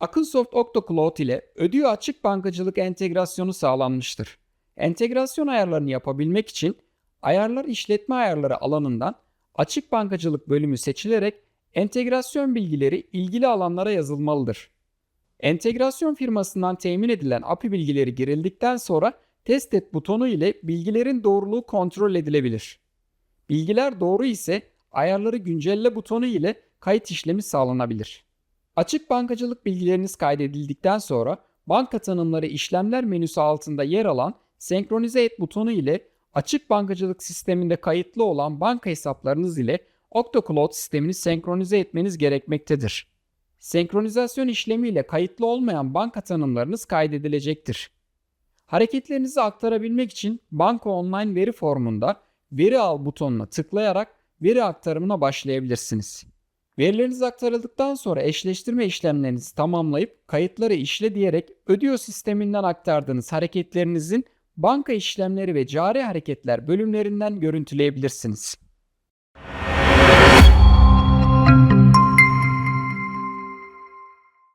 Akınsoft OctoCloud ile Ödüyor Açık Bankacılık entegrasyonu sağlanmıştır. Entegrasyon ayarlarını yapabilmek için Ayarlar işletme ayarları alanından Açık Bankacılık bölümü seçilerek entegrasyon bilgileri ilgili alanlara yazılmalıdır. Entegrasyon firmasından temin edilen API bilgileri girildikten sonra test et butonu ile bilgilerin doğruluğu kontrol edilebilir. Bilgiler doğru ise ayarları güncelle butonu ile kayıt işlemi sağlanabilir. Açık bankacılık bilgileriniz kaydedildikten sonra banka tanımları işlemler menüsü altında yer alan senkronize et butonu ile açık bankacılık sisteminde kayıtlı olan banka hesaplarınız ile OctoCloud sistemini senkronize etmeniz gerekmektedir. Senkronizasyon işlemiyle kayıtlı olmayan banka tanımlarınız kaydedilecektir. Hareketlerinizi aktarabilmek için Banka Online veri formunda veri al butonuna tıklayarak veri aktarımına başlayabilirsiniz. Verileriniz aktarıldıktan sonra eşleştirme işlemlerinizi tamamlayıp kayıtları işle diyerek ödüyor sisteminden aktardığınız hareketlerinizin banka işlemleri ve cari hareketler bölümlerinden görüntüleyebilirsiniz.